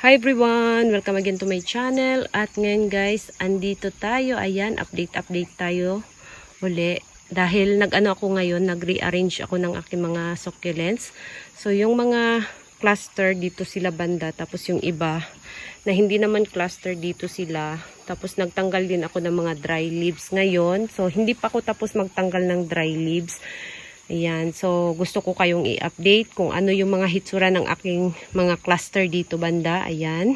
Hi everyone! Welcome again to my channel. At ngayon guys, andito tayo. Ayan, update-update tayo uli. Dahil nag-ano ako ngayon, nag-rearrange ako ng aking mga succulents. So yung mga cluster dito sila banda. Tapos yung iba na hindi naman cluster dito sila. Tapos nagtanggal din ako ng mga dry leaves ngayon. So hindi pa ako tapos magtanggal ng dry leaves. Ayan, so gusto ko kayong i-update kung ano yung mga hitsura ng aking mga cluster dito banda. Ayan.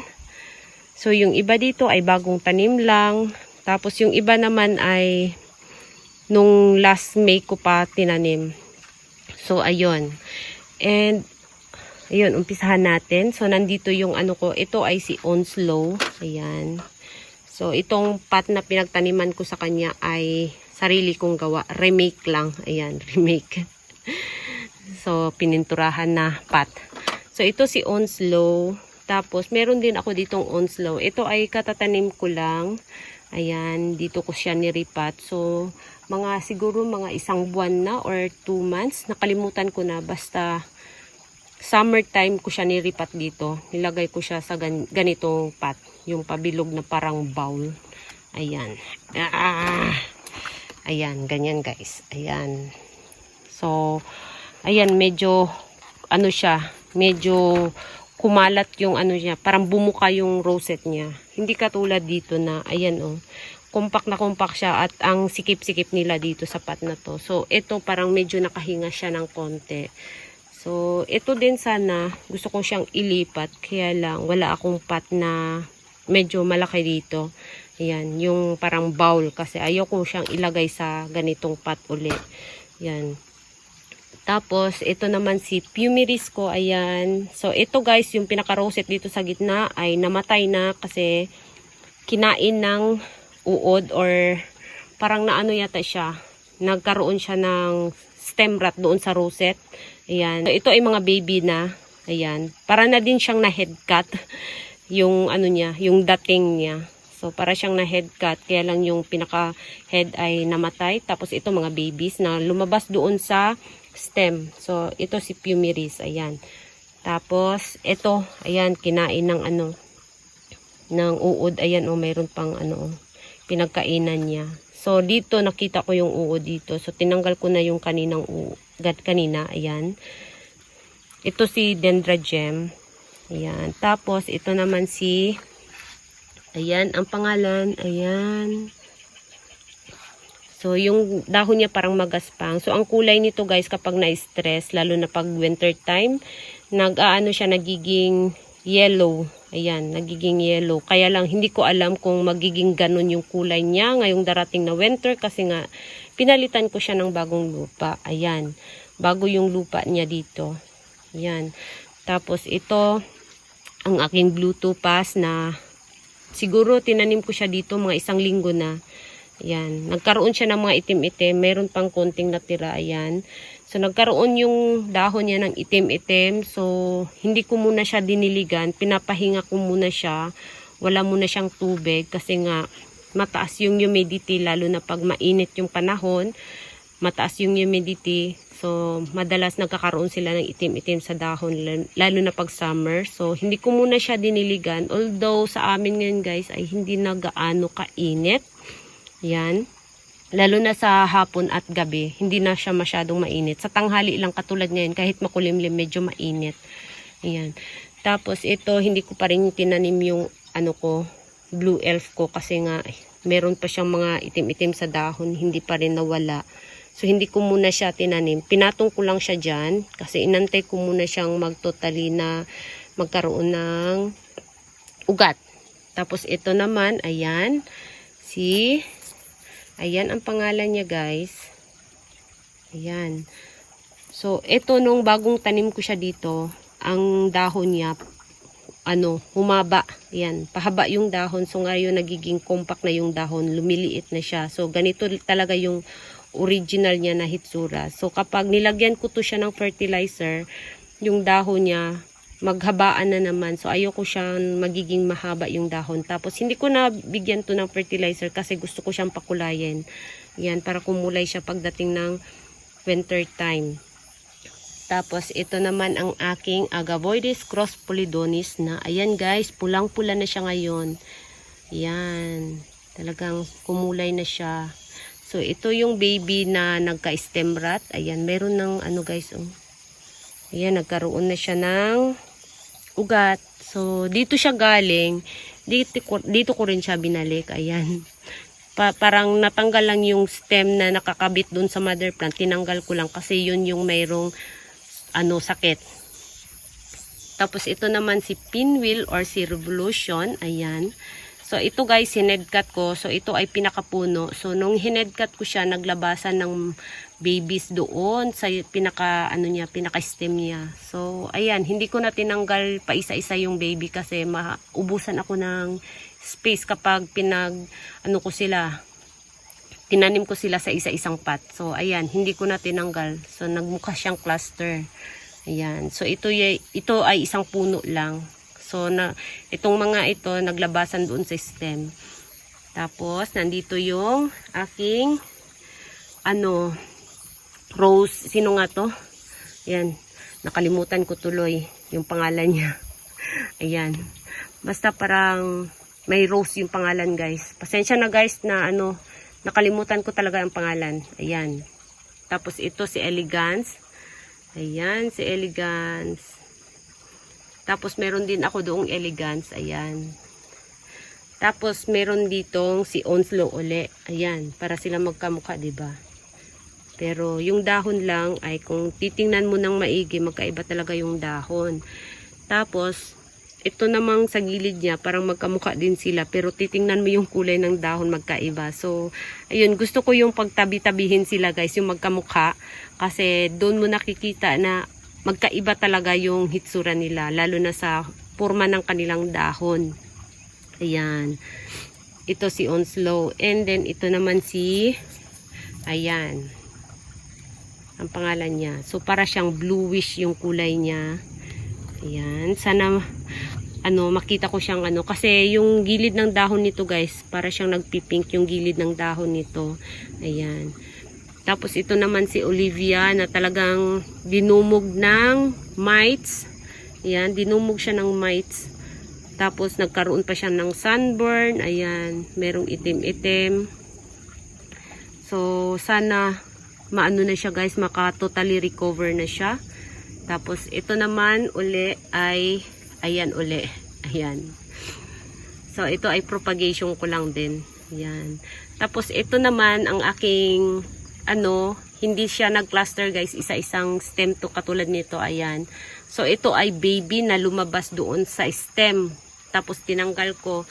So yung iba dito ay bagong tanim lang. Tapos yung iba naman ay nung last May ko pa tinanim. So ayun. And ayun, umpisahan natin. So nandito yung ano ko, ito ay si Onslow. Ayan. So itong pot na pinagtaniman ko sa kanya ay sarili kong gawa. Remake lang. Ayan, remake. so, pininturahan na pot. So, ito si Onslow. Tapos, meron din ako ditong Onslow. Ito ay katatanim ko lang. Ayan, dito ko siya niripat. So, mga siguro mga isang buwan na or two months. Nakalimutan ko na. Basta, summertime ko siya niripat dito. Nilagay ko siya sa gan ganitong pot. Yung pabilog na parang bowl. Ayan. Ah! Ayan, ganyan guys. Ayan. So, ayan, medyo, ano siya, medyo kumalat yung ano niya. Parang bumuka yung rosette niya. Hindi katulad dito na, ayan oh, compact na compact siya at ang sikip-sikip nila dito sa pot na to. So, ito parang medyo nakahinga siya ng konti. So, ito din sana, gusto ko siyang ilipat. Kaya lang, wala akong pot na medyo malaki dito. Ayan, yung parang bowl kasi ayoko siyang ilagay sa ganitong pot uli. Yan. Tapos, ito naman si Pumiris ko. Ayan. So, ito guys, yung pinaka-rosette dito sa gitna ay namatay na kasi kinain ng uod or parang naano yata siya. Nagkaroon siya ng stem rot doon sa rosette. Ayan. So, ito ay mga baby na. Ayan. Para na din siyang na head cut. Yung ano niya, yung dating niya. So, para siyang na head cut. Kaya lang yung pinaka-head ay namatay. Tapos, ito mga babies na lumabas doon sa stem. So, ito si Pumiris. Ayan. Tapos, ito. Ayan, kinain ng ano, ng uod. Ayan, oh, mayroon pang ano, pinagkainan niya. So, dito, nakita ko yung uod dito. So, tinanggal ko na yung kaninang uod. Kanina, ayan. Ito si Dendra Gem. Ayan. Tapos, ito naman si Ayan, ang pangalan, ayan. So, yung dahon niya parang magaspang. So, ang kulay nito guys kapag na-stress, lalo na pag winter time, nag-aano siya, nagiging yellow. Ayan, nagiging yellow. Kaya lang, hindi ko alam kung magiging ganun yung kulay niya ngayong darating na winter kasi nga, pinalitan ko siya ng bagong lupa. Ayan, bago yung lupa niya dito. Ayan. Tapos, ito, ang aking blue topaz na Siguro tinanim ko siya dito mga isang linggo na. Ayan. Nagkaroon siya ng mga itim-itim. Meron pang konting natira. Ayan. So, nagkaroon yung dahon niya ng itim-itim. So, hindi ko muna siya diniligan. Pinapahinga ko muna siya. Wala muna siyang tubig. Kasi nga, mataas yung humidity. Lalo na pag mainit yung panahon. Mataas yung humidity. So, madalas nagkakaroon sila ng itim-itim sa dahon, lalo na pag summer. So, hindi ko muna siya diniligan. Although, sa amin ngayon guys, ay hindi na gaano kainit. Yan. Lalo na sa hapon at gabi, hindi na siya masyadong mainit. Sa tanghali lang katulad ngayon, kahit makulimlim, medyo mainit. Ayan. Tapos, ito, hindi ko pa rin tinanim yung, ano ko, blue elf ko kasi nga, meron pa siyang mga itim-itim sa dahon, hindi pa rin nawala. So, hindi ko muna siya tinanim. Pinatong ko lang siya dyan kasi inantay ko muna siyang magtotally na magkaroon ng ugat. Tapos, ito naman, ayan, si, ayan ang pangalan niya, guys. Ayan. So, ito nung bagong tanim ko siya dito, ang dahon niya, ano, humaba. Ayan, pahaba yung dahon. So, ngayon, nagiging compact na yung dahon. Lumiliit na siya. So, ganito talaga yung original niya na hitsura. So, kapag nilagyan ko to siya ng fertilizer, yung dahon niya, maghabaan na naman. So, ayoko siyang magiging mahaba yung dahon. Tapos, hindi ko na bigyan to ng fertilizer kasi gusto ko siyang pakulayin. Yan, para kumulay siya pagdating ng winter time. Tapos ito naman ang aking Agavoides cross polydonis na ayan guys, pulang-pula na siya ngayon. Yan. Talagang kumulay na siya. So ito yung baby na nagka-stem rot. Ayan, meron ng ano guys, oh. Ayan, nagkaroon na siya ng ugat. So dito siya galing. Dito, dito ko rin siya binalik. Ayan. Pa, parang natanggal lang yung stem na nakakabit dun sa mother plant. Tinanggal ko lang kasi yun yung mayroong ano sakit. Tapos ito naman si Pinwheel or si Revolution. Ayan. So ito guys, hinedcut ko. So ito ay pinakapuno. So nung hinedcut ko siya, naglabasan ng babies doon sa pinaka ano niya, pinaka stem niya. So ayan, hindi ko na tinanggal pa isa-isa yung baby kasi maubusan ako ng space kapag pinag ano ko sila tinanim ko sila sa isa-isang pot. So, ayan, hindi ko na tinanggal. So, nagmukha siyang cluster. Ayan. So, ito, ito ay isang puno lang. So, na, itong mga ito, naglabasan doon sa stem. Tapos, nandito yung aking, ano, rose. Sino nga to? Ayan. Nakalimutan ko tuloy yung pangalan niya. Ayan. Basta parang may rose yung pangalan guys. Pasensya na guys na ano, nakalimutan ko talaga ang pangalan. Ayan. Tapos ito si Elegance. Ayan, si Elegance. Tapos meron din ako doong Elegance. Ayan. Tapos meron ditong si Onslow uli. Ayan, para sila magkamukha, 'di ba? Pero yung dahon lang ay kung titingnan mo ng maigi, magkaiba talaga yung dahon. Tapos ito namang sa gilid niya, parang magkamukha din sila. Pero titingnan mo yung kulay ng dahon magkaiba. So, ayun, gusto ko yung pagtabi-tabihin sila guys, yung magkamukha. Kasi doon mo nakikita na magkaiba talaga yung hitsura nila. Lalo na sa forma ng kanilang dahon. Ayan. Ito si Onslow. And then, ito naman si, ayan. Ang pangalan niya. So, para siyang bluish yung kulay niya. Ayan. Sana ano, makita ko siyang ano. Kasi yung gilid ng dahon nito guys, para siyang nagpipink yung gilid ng dahon nito. Ayan. Tapos ito naman si Olivia na talagang dinumog ng mites. Ayan, dinumog siya ng mites. Tapos nagkaroon pa siya ng sunburn. Ayan, merong itim-itim. So, sana maano na siya guys, maka totally recover na siya. Tapos ito naman uli ay ayan uli. Ayan. So ito ay propagation ko lang din. Ayan. Tapos ito naman ang aking ano, hindi siya nag-cluster guys, isa-isang stem to katulad nito, ayan. So ito ay baby na lumabas doon sa stem. Tapos tinanggal ko.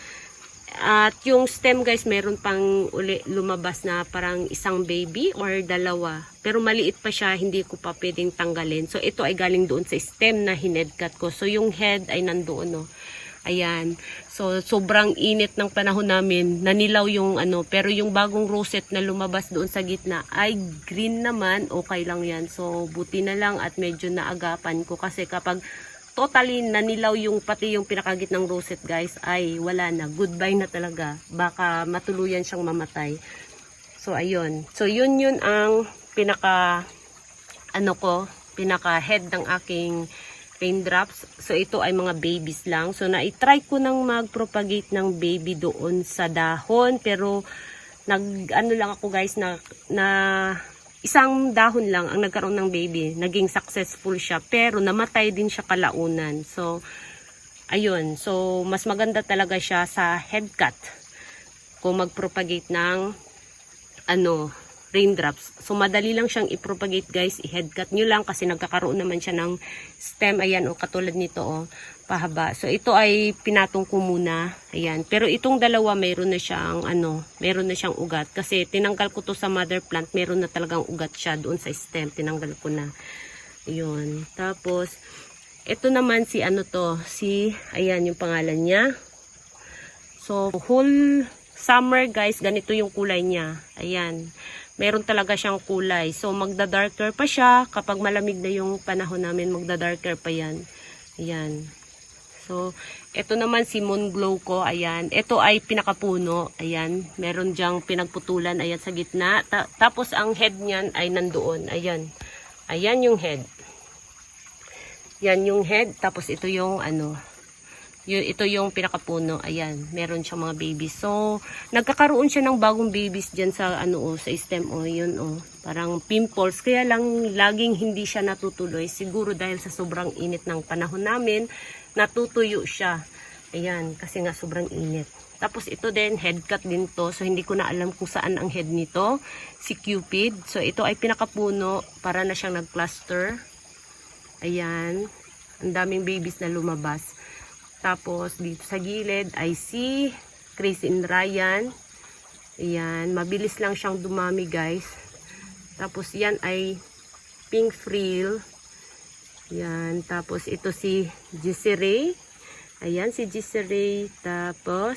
At yung stem guys, meron pang uli lumabas na parang isang baby or dalawa. Pero maliit pa siya, hindi ko pa pwedeng tanggalin. So ito ay galing doon sa stem na hinedcut ko. So yung head ay nandoon no. Ayan. So sobrang init ng panahon namin. Nanilaw yung ano, pero yung bagong rosette na lumabas doon sa gitna ay green naman. Okay lang 'yan. So buti na lang at medyo naagapan ko kasi kapag totally nanilaw yung pati yung pinakagitnang rosette guys ay wala na goodbye na talaga baka matuluyan siyang mamatay so ayun so yun yun ang pinaka ano ko pinaka head ng aking raindrops. So ito ay mga babies lang. So na-try ko nang mag-propagate ng baby doon sa dahon. Pero nag ano lang ako guys na na isang dahon lang ang nagkaroon ng baby. Naging successful siya. Pero namatay din siya kalaunan. So ayun, so mas maganda talaga siya sa head cut. Kung mag-propagate ng ano raindrops. So madali lang siyang i-propagate guys. I-head cut nyo lang kasi nagkakaroon naman siya ng stem. Ayan o katulad nito o pahaba. So ito ay pinatong ko muna. Ayan. Pero itong dalawa mayroon na siyang ano, mayroon na siyang ugat kasi tinanggal ko to sa mother plant. Mayroon na talagang ugat siya doon sa stem. Tinanggal ko na. Ayun. Tapos ito naman si ano to, si ayan yung pangalan niya. So whole summer guys, ganito yung kulay niya. Ayan. Meron talaga siyang kulay. So magda-darker pa siya kapag malamig na yung panahon namin, magda-darker pa yan. Ayan. So, ito naman si Moon Glow ko. Ayan. Ito ay pinakapuno. Ayan. Meron diyang pinagputulan. Ayan sa gitna. Ta- tapos ang head niyan ay nandoon. Ayan. Ayan yung head. Yan yung head, tapos ito yung ano, ito yung pinakapuno. Ayan, meron siyang mga babies. So, nagkakaroon siya ng bagong babies dyan sa ano oh, sa stem oh, yun oh. Parang pimples. Kaya lang laging hindi siya natutuloy. Siguro dahil sa sobrang init ng panahon namin, natutuyo siya. Ayan, kasi nga sobrang init. Tapos ito din, head cut din to. So, hindi ko na alam kung saan ang head nito. Si Cupid. So, ito ay pinakapuno. Para na siyang nag-cluster. Ayan. Ang daming babies na lumabas. Tapos, dito sa gilid ay si Chris and Ryan. Ayan. Mabilis lang siyang dumami, guys. Tapos, yan ay pink frill. Ayan. Tapos, ito si Jessie Ayan, si Jessie Tapos,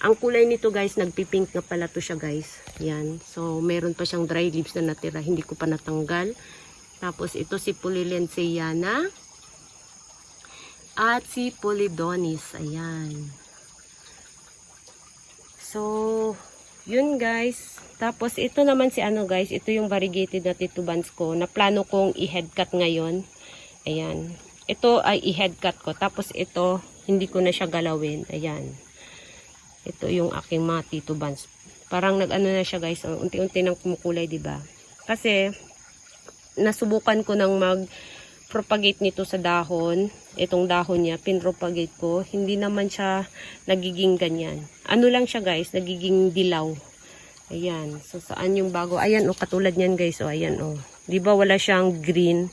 ang kulay nito, guys, nagpipink na pala to siya, guys. Ayan. So, meron pa siyang dry leaves na natira. Hindi ko pa natanggal. Tapos, ito si Pulilensiana. At si Polidonis. Ayan. So, yun guys. Tapos, ito naman si ano guys. Ito yung variegated na titubans ko. Na plano kong i-head cut ngayon. Ayan. Ito ay i-head cut ko. Tapos, ito, hindi ko na siya galawin. Ayan. Ito yung aking mga titubans. Parang nag-ano na siya guys. Unti-unti nang kumukulay, 'di ba? Kasi, nasubukan ko nang mag propagate nito sa dahon, itong dahon niya, pinropagate ko, hindi naman siya nagiging ganyan. Ano lang siya guys, nagiging dilaw. Ayan. So, saan yung bago? Ayan, oh, katulad niyan guys. Oh, ayan, oh. Di ba wala siyang green?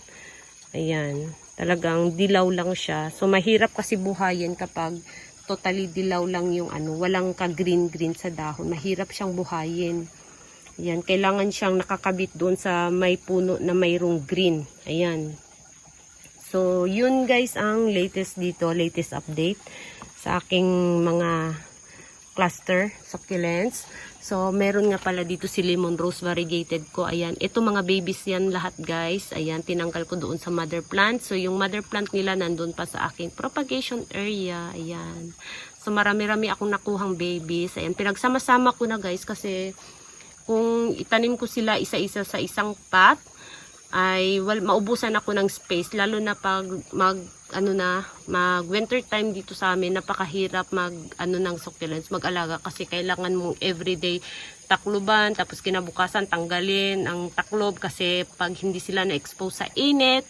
Ayan. Talagang dilaw lang siya. So, mahirap kasi buhayin kapag totally dilaw lang yung ano, walang ka-green-green sa dahon. Mahirap siyang buhayin. Ayan, kailangan siyang nakakabit doon sa may puno na mayroong green. Ayan. So, yun guys ang latest dito, latest update sa aking mga cluster succulents. So, meron nga pala dito si lemon rose variegated ko. Ayan, ito mga babies yan lahat guys. Ayan, tinanggal ko doon sa mother plant. So, yung mother plant nila nandun pa sa aking propagation area. Ayan. So, marami-rami akong nakuhang babies. Ayan, pinagsama-sama ko na guys kasi kung itanim ko sila isa-isa sa isang pot, ay well, maubusan ako ng space lalo na pag mag ano na mag winter time dito sa amin napakahirap mag ano ng succulents mag-alaga kasi kailangan mong everyday takluban tapos kinabukasan tanggalin ang taklob kasi pag hindi sila na-expose sa init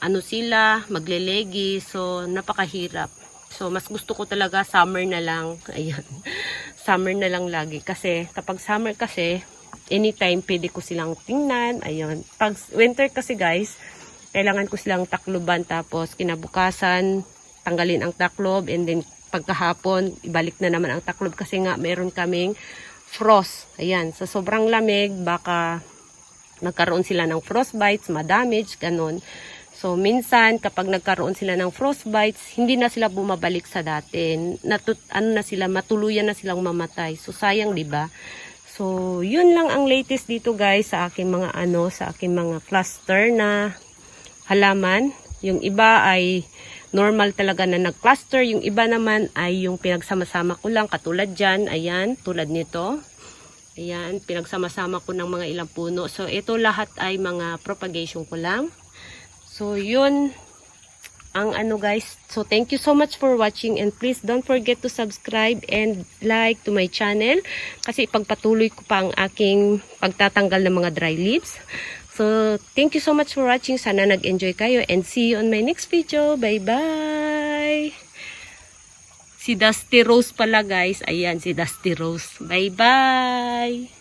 ano sila maglelegi so napakahirap. So mas gusto ko talaga summer na lang. Ayan. Summer na lang lagi kasi kapag summer kasi anytime pwede ko silang tingnan. Ayun. Pag winter kasi guys, kailangan ko silang takloban tapos kinabukasan tanggalin ang taklob and then pagkahapon ibalik na naman ang taklob kasi nga meron kaming frost. Ayan, sa sobrang lamig baka nagkaroon sila ng frostbites, ma-damage, ganun. So, minsan, kapag nagkaroon sila ng frostbites, hindi na sila bumabalik sa dati. Natut ano na sila, matuluyan na silang mamatay. So, sayang, di ba? So, yun lang ang latest dito guys sa aking mga ano, sa aking mga cluster na halaman. Yung iba ay normal talaga na nag-cluster. Yung iba naman ay yung pinagsama-sama ko lang. Katulad dyan, ayan, tulad nito. Ayan, pinagsama-sama ko ng mga ilang puno. So, ito lahat ay mga propagation ko lang. So, yun ang ano guys. So thank you so much for watching and please don't forget to subscribe and like to my channel kasi pagpatuloy ko pa ang aking pagtatanggal ng mga dry leaves. So thank you so much for watching. Sana nag-enjoy kayo and see you on my next video. Bye bye! Si Dusty Rose pala guys. Ayan si Dusty Rose. Bye bye!